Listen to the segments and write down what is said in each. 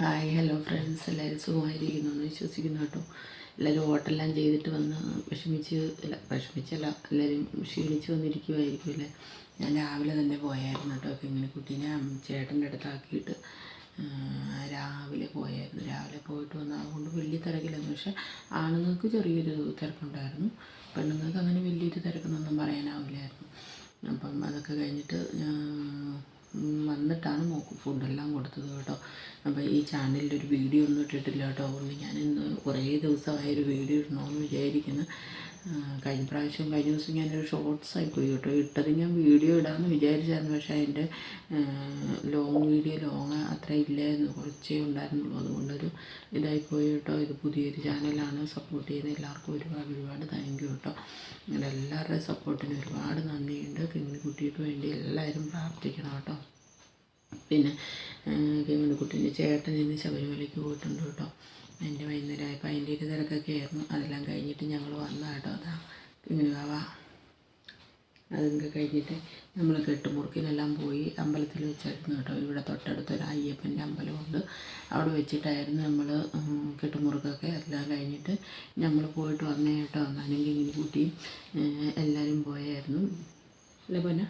Hi hello friends എല്ലാവരും സുഖമായിരിക്കുന്നു എന്ന് വിശ്വസിക്കുന്നു കേട്ടോ. എല്ലാവരും ഓട്ടെല്ലാം ചെയ്തിട്ട് വന്ന് വിഷമിച്ച് അല്ല വിഷമിച്ചല്ല എല്ലാവരും ക്ഷീണിച്ച് വന്നിരിക്കുമായിരിക്കും അല്ലേ? ഞാൻ രാവിലെ തന്നെ പോയായിരുന്നു കേട്ടോ. ഇങ്ങനെ കുട്ടീനെ ചേട്ടന്റെ അടുത്താക്കിയിട്ട് രാവിലെ പോയായിരുന്നു. രാവിലെ പോയിട്ട് വന്ന് അതുകൊണ്ട് വലിയ തിരക്കില്ലായിരുന്നു പക്ഷേ ആണുങ്ങൾക്ക് ചെറിയൊരു തിരക്കുണ്ടായിരുന്നു. പെണ്ണുങ്ങൾക്ക് അങ്ങനെ വലിയൊരു തിരക്കെന്നൊന്നും പറയാനാവില്ലായിരുന്നു. അപ്പം അതൊക്കെ കഴിഞ്ഞിട്ട് വന്നിട്ടാണ് നോക്ക് ഫുഡെല്ലാം കൊടുത്തത് കേട്ടോ. അപ്പോൾ ഈ ചാനലിൽ ഒരു വീഡിയോ ഒന്നും ഇട്ടിട്ടില്ല കേട്ടോ. അതുകൊണ്ട് ഞാൻ ഇന്ന് കുറേ ദിവസമായ ഒരു വീഡിയോ ഇടണമെന്ന് വിചാരിക്കുന്നു. കഴിഞ്ഞ പ്രാവശ്യം കഴിഞ്ഞ ദിവസം ഞാനൊരു ഷോർട്സ് ആയി പോയി കേട്ടോ. ഇട്ടത് ഞാൻ വീഡിയോ ഇടാമെന്ന് വിചാരിച്ചായിരുന്നു. പക്ഷേ അതിന്റെ ലോങ് വീഡിയോ ലോങ് അത്ര ഇല്ലായിരുന്നു. കുറച്ചേ ഉണ്ടായിരുന്നുള്ളൂ. അതുകൊണ്ടൊരു ഇതായിപ്പോയി കേട്ടോ. ഇത് പുതിയൊരു ചാനലാണ് സപ്പോർട്ട് ചെയ്യുന്നത് എല്ലാവർക്കും ഒരുപാട് ഒരുപാട് താങ്ക് യു കേട്ടോ. അങ്ങനെ എല്ലാവരുടെയും സപ്പോർട്ടിന് ഒരുപാട് നന്ദിയുണ്ട്. കിങ്ങിണിക്കുട്ടിക്ക് വേണ്ടി എല്ലാവരും പ്രാർത്ഥിക്കണം കേട്ടോ. പിന്നെ കിങ്ങിണിക്കുട്ടീന്റെ ചേട്ടൻ ഇന്ന് ശബരിമലയ്ക്ക് പോയിട്ടുണ്ട് കേട്ടോ. അതിന്റെ വൈകുന്നേരം ആയപ്പോൾ അതിന്റെ ഒരു തിരക്കൊക്കെ ആയിരുന്നു. അതെല്ലാം കഴിഞ്ഞിട്ട് ഞങ്ങൾ വന്ന കേട്ടോ. അതാ കിങ്ങിണി വാവാ അതൊക്കെ കഴിഞ്ഞിട്ട് നമ്മൾ കെട്ടുമുറുക്കിനെല്ലാം പോയി അമ്പലത്തിൽ വെച്ചായിരുന്നു കേട്ടോ. ഇവിടെ തൊട്ടടുത്ത് ഒരു അയ്യപ്പന്റെ അമ്പലമുണ്ട്. അവിടെ വെച്ചിട്ടായിരുന്നു നമ്മൾ കെട്ടുമുറുക്കൊക്കെ എല്ലാം കഴിഞ്ഞിട്ട് നമ്മൾ പോയിട്ട് വന്നേ കേട്ടോ. എന്നാണെങ്കിൽ ഇങ്ങനെ കൂട്ടിയും എല്ലാവരും പോയായിരുന്നു. അല്ല പോന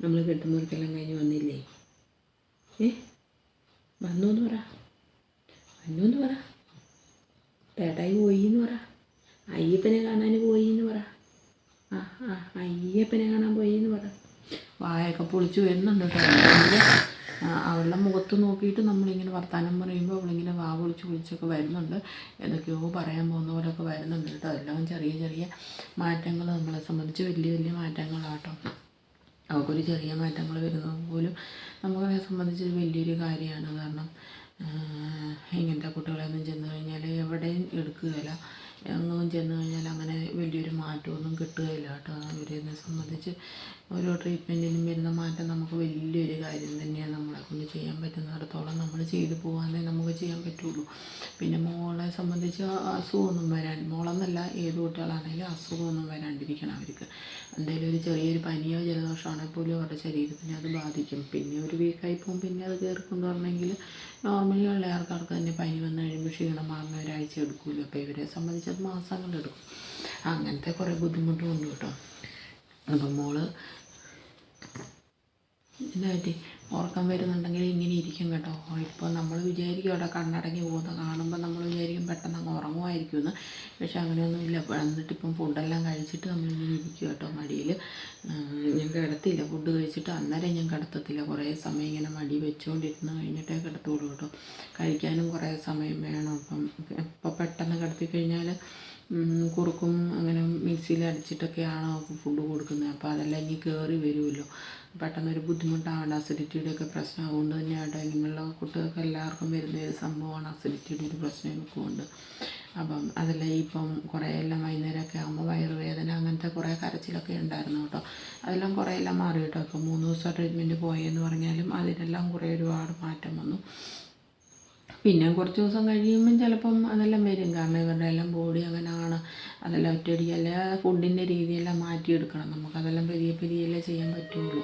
നമ്മൾ കെട്ടുമുറുക്കെല്ലാം കഴിഞ്ഞ് വന്നില്ലേ? ഏ വന്നു എന്ന് പറ. വന്നു എന്ന് പറ. പേട്ടായി പോയി എന്ന് പറ. അയ്യപ്പനെ കാണാൻ പോയി എന്ന് പറ. ആ ആ അയ്യപ്പനെ കാണാൻ പോയി എന്ന് പറ. വായൊക്കെ പൊളിച്ചു വരുന്നുണ്ട് അവളുടെ മുഖത്ത് നോക്കിയിട്ട് നമ്മളിങ്ങനെ വർത്തമാനം പറയുമ്പോൾ അവളിങ്ങനെ വാ പൊളിച്ച് പൊളിച്ചൊക്കെ വരുന്നുണ്ട്. എന്തൊക്കെയോ പറയാൻ പോകുന്ന പോലെയൊക്കെ വരുന്നുണ്ട് കേട്ടോ എല്ലാം ചെറിയ ചെറിയ മാറ്റങ്ങൾ നമ്മളെ സംബന്ധിച്ച് വലിയ വലിയ മാറ്റങ്ങളാട്ടോ അവൾക്കൊരു ചെറിയ മാറ്റങ്ങൾ വരുന്നത് പോലും നമ്മളെ സംബന്ധിച്ച് വലിയൊരു കാര്യമാണ്. കാരണം ഇങ്ങനത്തെ കുട്ടികളെയൊന്നും ചെന്ന് കഴിഞ്ഞാൽ എവിടെയും എടുക്കുകയില്ല. എങ്ങും ചെന്ന് കഴിഞ്ഞാൽ അങ്ങനെ വലിയൊരു മാറ്റമൊന്നും കിട്ടുകയില്ല കേട്ടോ. അവരെന്നെ സംബന്ധിച്ച് ഓരോ ട്രീറ്റ്മെന്റിനും വരുന്ന മാറ്റം നമുക്ക് വലിയൊരു കാര്യം തന്നെയാണ് നമ്മളെ കൊണ്ട് ചെയ്യാൻ പറ്റുന്നിടത്തോളം നമ്മൾ ചെയ്തു പോകാനേ നമുക്ക് ചെയ്യാൻ പറ്റുള്ളൂ. പിന്നെ മോളെ സംബന്ധിച്ച് അസുഖമൊന്നും വരാൻ മോളെന്നല്ല ഏത് കുട്ടികളാണെങ്കിലും അസുഖമൊന്നും വരാണ്ടിരിക്കണം അവർക്ക്. എന്തെങ്കിലും ഒരു ചെറിയൊരു പനിയോ ജലദോഷമാണെങ്കിൽ പോലും അവരുടെ ശരീരത്തിനെ അത് ബാധിക്കും. പിന്നെ ഒരു വീക്കായി പോകും പിന്നെ അത് കയറിക്കൊണ്ടു പറഞ്ഞെങ്കിൽ നോർമലി ഉള്ള ആൾക്കാർക്ക് തന്നെ പനി വന്നു ക്ഷീണം മാറുന്ന ഒരാഴ്ച എടുക്കുമല്ലോ അപ്പോൾ ഇവരെ സംബന്ധിച്ച് അത് മാസങ്ങളെടുക്കും അങ്ങനത്തെ കുറേ ബുദ്ധിമുട്ടും ഉണ്ട് കേട്ടോ. അപ്പം മോൾ എന്നാ പറ്റി ഉറക്കം വരുന്നുണ്ടെങ്കിൽ ഇങ്ങനെ ഇരിക്കും കേട്ടോ. ഇപ്പോൾ നമ്മൾ വിചാരിക്കും അവിടെ കണ്ണടങ്ങി പോകുന്നത്. കാണുമ്പോൾ നമ്മൾ വിചാരിക്കും പെട്ടെന്ന് അങ്ങ് ഉറങ്ങുമായിരിക്കും എന്ന് പക്ഷെ അങ്ങനെയൊന്നും ഇല്ല എന്നിട്ട് ഇപ്പം ഫുഡെല്ലാം കഴിച്ചിട്ട് നമ്മളിങ്ങനെ ഇരിക്കും കേട്ടോ മടിയിൽ ഞാൻ കിടത്തില്ല. ഫുഡ് കഴിച്ചിട്ട് അന്നേരം ഞാൻ കിടത്തത്തില്ല. കുറേ സമയം ഇങ്ങനെ മടി വെച്ചുകൊണ്ടിരുന്ന് കഴിഞ്ഞിട്ടേ കിടത്തുള്ളൂ കേട്ടോ. കഴിക്കാനും കുറേ സമയം വേണം. അപ്പം ഇപ്പോൾ പെട്ടെന്ന് കിടത്തി കഴിഞ്ഞാൽ കുറുക്കും അങ്ങനെ മിക്സിയിൽ അടിച്ചിട്ടൊക്കെയാണ് ഫുഡ് കൊടുക്കുന്നത്. അപ്പോൾ അതെല്ലാം ഇനി കയറി വരുമല്ലോ. പെട്ടെന്നൊരു ബുദ്ധിമുട്ടാവേണ്ട. അസിഡിറ്റിയുടെ ഒക്കെ പ്രശ്നം അതുകൊണ്ട് തന്നെയാണ് ഇങ്ങനെയുള്ള കുട്ടികൾക്ക് എല്ലാവർക്കും വരുന്ന ഒരു സംഭവമാണ് അസിഡിറ്റിയുടെ ഒരു പ്രശ്നമൊക്കെ ഉണ്ട് അപ്പം അതെല്ലാം ഇപ്പം കുറേ എല്ലാം വൈകുന്നേരമൊക്കെ ആകുമ്പോൾ വയറുവേദന അങ്ങനത്തെ കുറേ കരച്ചിലൊക്കെ ഉണ്ടായിരുന്നു കേട്ടോ അതെല്ലാം കുറേ എല്ലാം മാറി കേട്ടോ ഇപ്പം മൂന്ന് ദിവസം ട്രീറ്റ്മെന്റ് പോയെന്ന് പറഞ്ഞാലും അതിനെല്ലാം കുറേ ഒരുപാട് മാറ്റം വന്നു. പിന്നെ കുറച്ച് ദിവസം കഴിയുമ്പം ചിലപ്പം അതെല്ലാം വരും. കാരണം ഇവരുടെ എല്ലാം ബോഡി അങ്ങനെയാണ് അതെല്ലാം ഒറ്റയടിക്കല്ല ഫുഡിന്റെ രീതിയെല്ലാം മാറ്റിയെടുക്കണം. നമുക്കതെല്ലാം പെരിയ പെരിയല്ലേ ചെയ്യാൻ പറ്റുള്ളൂ.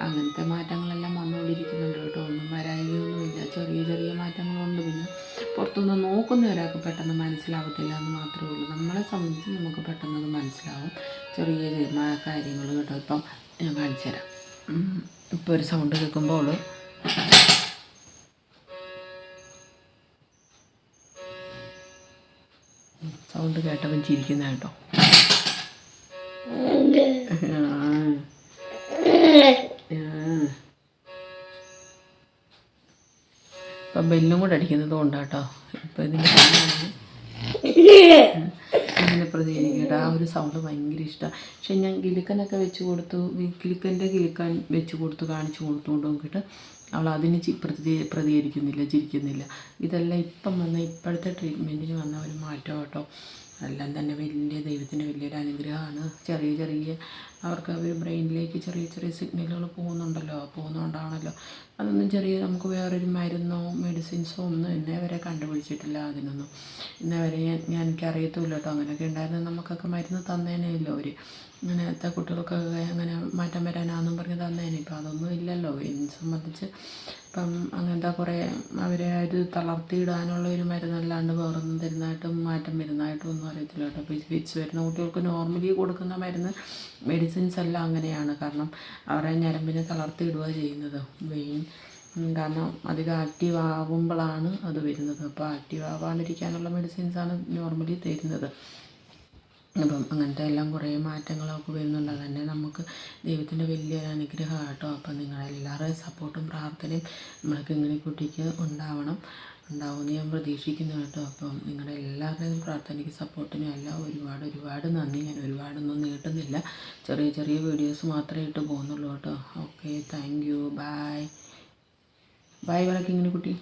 അങ്ങനത്തെ മാറ്റങ്ങളെല്ലാം വന്നുകൊണ്ടിരിക്കുന്നുണ്ട് കേട്ടോ. ഒന്നും വരായികയൊന്നുമില്ല ചെറിയ ചെറിയ മാറ്റങ്ങളുണ്ട്. പിന്നെ പുറത്തുനിന്ന് നോക്കുന്ന ഒരാൾക്ക് പെട്ടെന്ന് മനസ്സിലാവത്തില്ല എന്ന് മാത്രമേ ഉള്ളൂ. നമ്മളെ സംബന്ധിച്ച് നമുക്ക് പെട്ടെന്ന് അത് മനസ്സിലാവും. ചെറിയ ചെറിയ കാര്യങ്ങൾ കേട്ടോ. ഇപ്പം ഞാൻ കാണിച്ചു തരാം ഇപ്പോൾ ഒരു സൗണ്ട് കേൾക്കുമ്പോൾ സൗണ്ട് കേട്ടവൻ ചിരിക്കുന്ന കേട്ടോ. ഇപ്പം ബെല്ലും കൂടെ അടിക്കുന്നത് കൊണ്ടാട്ടോ. ഇപ്പം ഇതിന്റെ അങ്ങനെ പ്രതി എനിക്ക് കേട്ടോ ആ ഒരു സൗണ്ട് ഭയങ്കര ഇഷ്ടമാണ് പക്ഷെ ഞാൻ കിലുക്കനൊക്കെ വെച്ച് കൊടുത്തു കിലുക്കന്റെ കിലുക്കാൻ വെച്ച് കൊടുത്ത് കാണിച്ചു കൊടുത്തുകൊണ്ട് നോക്കിയിട്ട് അവൾ അതിന് പ്രതി പ്രതികരിക്കുന്നില്ല ചിരിക്കുന്നില്ല. ഇതെല്ലാം ഇപ്പം വന്ന ഇപ്പോഴത്തെ ട്രീറ്റ്മെന്റിന് വന്ന ഒരു മാറ്റം കേട്ടോ. എല്ലാം തന്നെ വലിയ ദൈവത്തിന്റെ വലിയൊരു അനുഗ്രഹമാണ്. ചെറിയ ചെറിയ അവർക്ക് അവർ ബ്രെയിനിലേക്ക് ചെറിയ ചെറിയ സിഗ്നലുകൾ പോകുന്നുണ്ടല്ലോ. പോകുന്നുണ്ടാണല്ലോ. അതൊന്നും ചെറിയ നമുക്ക് വേറൊരു മരുന്നോ മെഡിസിൻസോ ഒന്നും ഇന്നേ വരെ കണ്ടുപിടിച്ചിട്ടില്ല അതിനൊന്നും. ഇന്നേ വരെ ഞാൻ എനിക്കറിയത്തുമില്ല കേട്ടോ. അങ്ങനെയൊക്കെ ഉണ്ടായിരുന്നു നമുക്കൊക്കെ മരുന്ന് തന്നേനേ ഇല്ല അവർ അങ്ങനത്തെ കുട്ടികൾക്കൊക്കെ അങ്ങനെ മാറ്റം വരാനാന്നും പറഞ്ഞ് തന്നേനെ. ഇപ്പം അതൊന്നും ഇല്ലല്ലോ. എന്നെ സംബന്ധിച്ച് ഇപ്പം അങ്ങനത്തെ കുറേ അവരെ ഒരു തളർത്തിയിടാനുള്ള ഒരു മരുന്നല്ലാണ്ട് വേറൊന്നും തരുന്നതായിട്ടും മാറ്റം വരുന്നതായിട്ടും ഒന്നും അറിയത്തില്ല കേട്ടോ. അപ്പോൾ ഫിറ്റ്സ് വരുന്ന കുട്ടികൾക്ക് നോർമലി കൊടുക്കുന്ന മരുന്ന് മെഡിസിൻസ് എല്ലാം അങ്ങനെയാണ്. കാരണം അവരെ ഞരമ്പിനെ തളർത്തിയിടുക ചെയ്യുന്നത്. വെയിൻ കാരണം അധികം ആക്റ്റീവ് ആകുമ്പോഴാണ് അത് വരുന്നത്. അപ്പോൾ ആക്റ്റീവ് ആവാണ്ടിരിക്കാനുള്ള മെഡിസിൻസാണ് നോർമലി തരുന്നത്. അപ്പം അങ്ങനത്തെ എല്ലാം കുറേ മാറ്റങ്ങളൊക്കെ വരുന്നുണ്ട്. അതന്നെ തന്നെ നമുക്ക് ദൈവത്തിന്റെ വലിയൊരു അനുഗ്രഹമാണ് കേട്ടോ അപ്പം നിങ്ങളെല്ലാവരുടെയും സപ്പോർട്ടും പ്രാർത്ഥനയും നമ്മൾക്ക് ഇങ്ങനെ കുട്ടിക്ക് ഉണ്ടാവണം. ഉണ്ടാവുമെന്ന് ഞാൻ പ്രതീക്ഷിക്കുന്നു കേട്ടോ. അപ്പം നിങ്ങളുടെ എല്ലാവരുടെയും പ്രാർത്ഥനയ്ക്ക് സപ്പോർട്ടിനും എല്ലാം ഒരുപാട് ഒരുപാട് നന്ദി. ഞാൻ ഒരുപാടൊന്നും നീട്ടുന്നില്ല. ചെറിയ ചെറിയ വീഡിയോസ് മാത്രമേ ഇട്ട് പോകുന്നുള്ളൂ കേട്ടോ. Okay thank you. Bye bye ഇങ്ങനെ കുട്ടി.